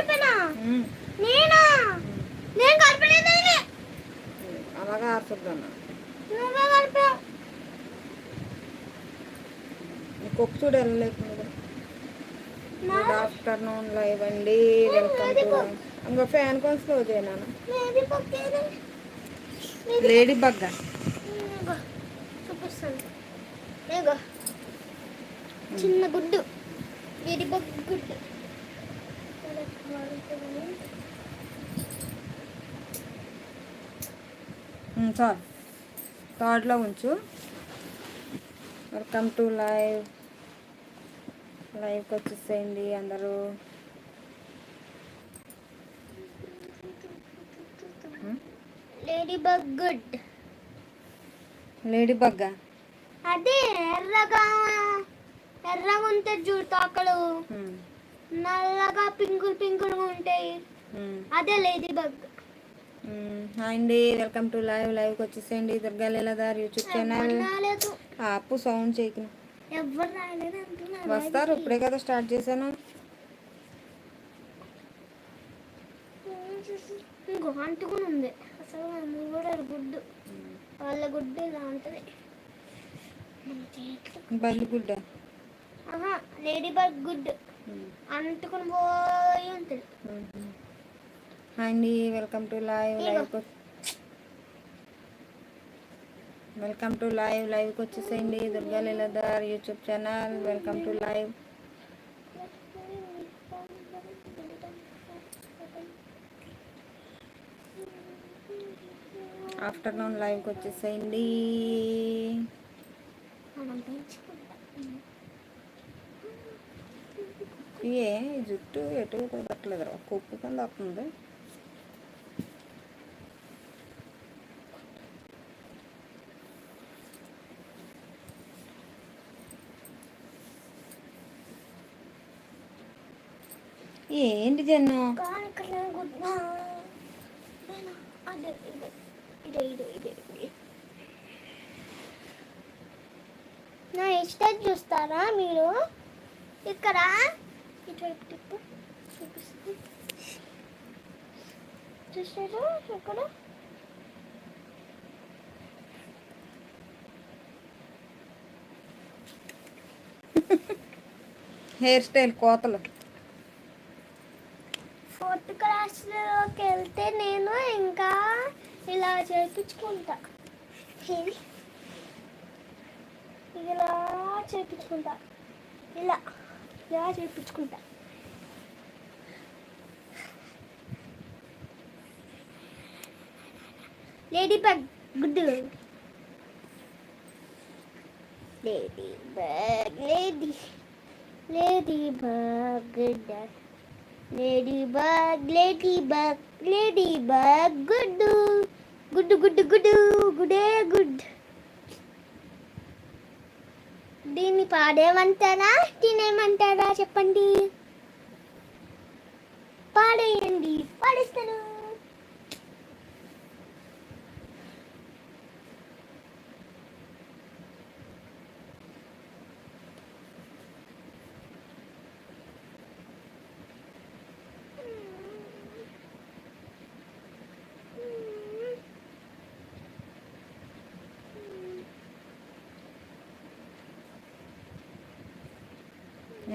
కలిపినా. నేనా? నేను కలిపలేదు ఇది. అలాగా ఆరుతుందన్న నువ్వే కలిపావు ఇంకొక చూడు వెళ్ళలేకుండా గుడ్ ఆఫ్టర్నూన్ లైవ్ అండి. వెల్కమ్ టు ఇంకా ఫ్యాన్ పక్కేది? లేడీ బగ్గ. చూపిస్తాను. చిన్న గుడ్డు. ఇది గుడ్డు చాలు థర్డ్లో ఉంచు. Welcome to live. లైవ్కి వచ్చేసేయండి అందరూ. లేడీ బగ్ గుడ్ లేడీ బగ్గ అదే ఎర్రగా ఎర్రగా ఉంటాయి చూడు తోకలు. నల్లగా పింకులు పింకులుగా ఉంటాయి. అదే లేడీ బగ్. హాయ్ అండి వెల్కమ్ టు లైవ్. లైవ్కి వచ్చేసేయండి. దుర్గా లీలాధార్ యూట్యూబ్ ఛానల్ ఆపు సౌండ్ చేయకు. వస్తారు ఇప్పుడే కదా స్టార్ట్ చేశాను. అంటుకుని ఉంది. అసలు కూడా గుడ్డు. వాళ్ళ గుడ్డు ఇలా ఉంటుంది. బల్లి గుడ్డ? ఆహా లేడీ బగ్ గుడ్ అంటుకుని పోయి ఉంటుంది. హాయ్ అండి welcome to live live welcome to live లైవ్కి వచ్చేసేయండి. Durga Leeladhar YouTube channel. Welcome to live. Afternoon లైవ్కి వచ్చేసేయండి మనం పెంచుకుంటాం ఏ జుట్టు ఎటు కుదరట్లేదు రా. కొప్పు కింద వస్తుంది. ఏంటి జన్ను? నా ఇష్టం చూస్తారా మీరు? ఇక్కడ చూపిస్తుంది చూసారు ఇక్కడ హెయిర్ స్టైల్ కోతలు. ఫోర్త్ క్లాస్లోకి వెళ్తే నేను ఇంకా ఇలా చేపించుకుంటా. ఇలా చేపించుకుంటా. ఇలా. ఇలా చేయించుకుంటా లేడీ బగ్ గుడ్డు lady bug lady lady bug good lady bug lady bug lady bug గుడ్డు గుడ్డు గుడ్డు గుడ్డు గుడే గుడ్ దీన్ని పాడేమంటారా? తినేమంటారా? చెప్పండి. పాడేయండి. పాడేస్తాను.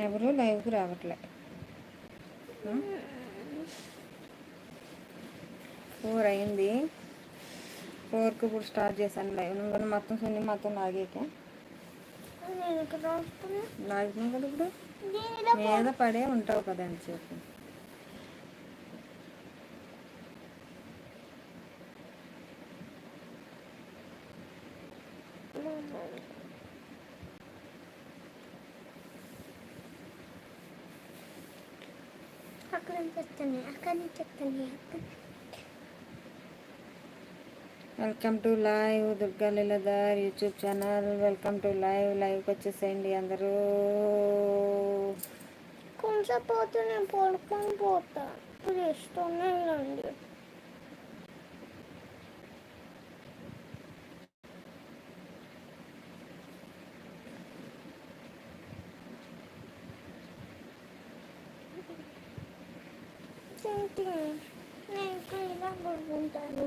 ఎవరు లైవ్కి రావట్లే. ఫోర్ అయింది. ఫోర్కి ఇప్పుడు స్టార్ట్ చేశాను లైవ్. నువ్వు మొత్తం సున్ని మొత్తం లాగేక నేను కదా ఇప్పుడు? మీద పడే ఉంటావు కదా అని చెప్పి అక్కడ నుంచి వస్తాను అక్కడ నుంచి వస్తాను అక్కడ welcome to live Durga Leeladhar YouTube channel welcome to live లైవ్కి వచ్చేసేయండి అందరూ. కొంచెం పోతే నేను పడుకొని పోతా. ఇప్పుడు ఇష్టమే రండి సంథింగ్ నేను ఇంకా ఇలా పడుకుంటాను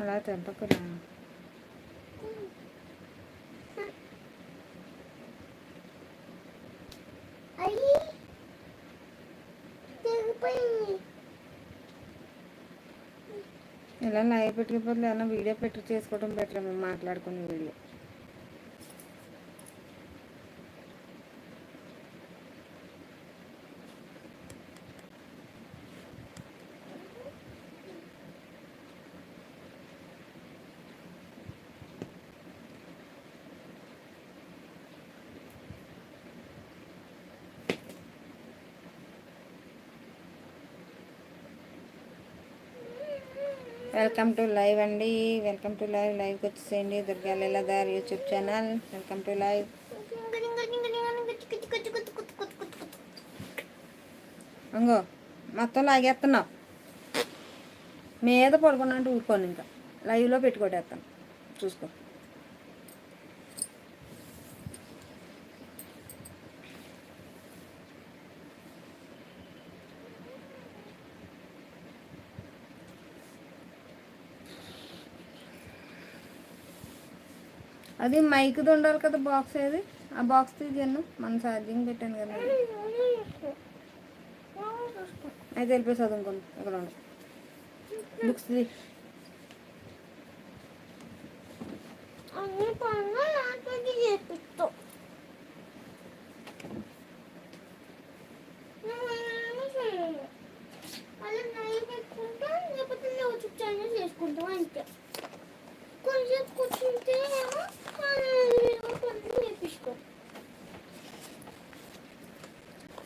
అలా తెంపకురా. ఇలా లైవ్ పెట్టకపోతే ఏమన్నా వీడియో పెట్టి చేసుకోవడం బెటర్? మేము మాట్లాడుకునే వీడియో. వెల్కమ్ టు లైవ్ అండి. Welcome to live. లైవ్కి వచ్చేసేయండి. Durga Leeladhar YouTube channel. Welcome to live. అంగో మొత్తం లాగేస్తున్నావు. మీద పడుకున్నట్టు ఊరుకోను ఇంకా. లైవ్లో పెట్టుకోటేస్తాను చూసుకో. అది మైక్ది ఉండాలి కదా బాక్స్ ఏది? ఆ బాక్స్ తీసాను మన ఛార్జింగ్ పెట్టాను కదా. అయితే వెళ్ళిపోయి చదువుకోండి ఇక్కడ బుక్స్ చేసుకుంటాం అంతే.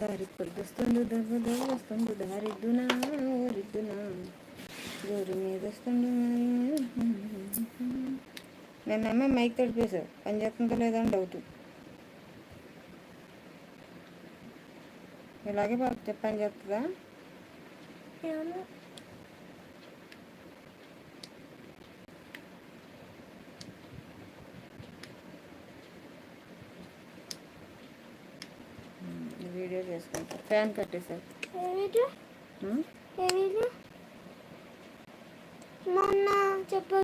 దారి పొద్దుస్తుంది దవ్వ దవ్వ వస్తుంది దారిద్దునా ఓరిద్దునా గోరు మీద వస్తుంది అమ్మ మైక్ తడిపేశావు పని చేస్తుందో లేదో అని డౌట్ ఇలాగే బాగా చెప్ప పని చేస్తుందా? వీడియో చేసుకుంటా ఫ్యాన్ కట్టేశారు. మొన్న చెప్ప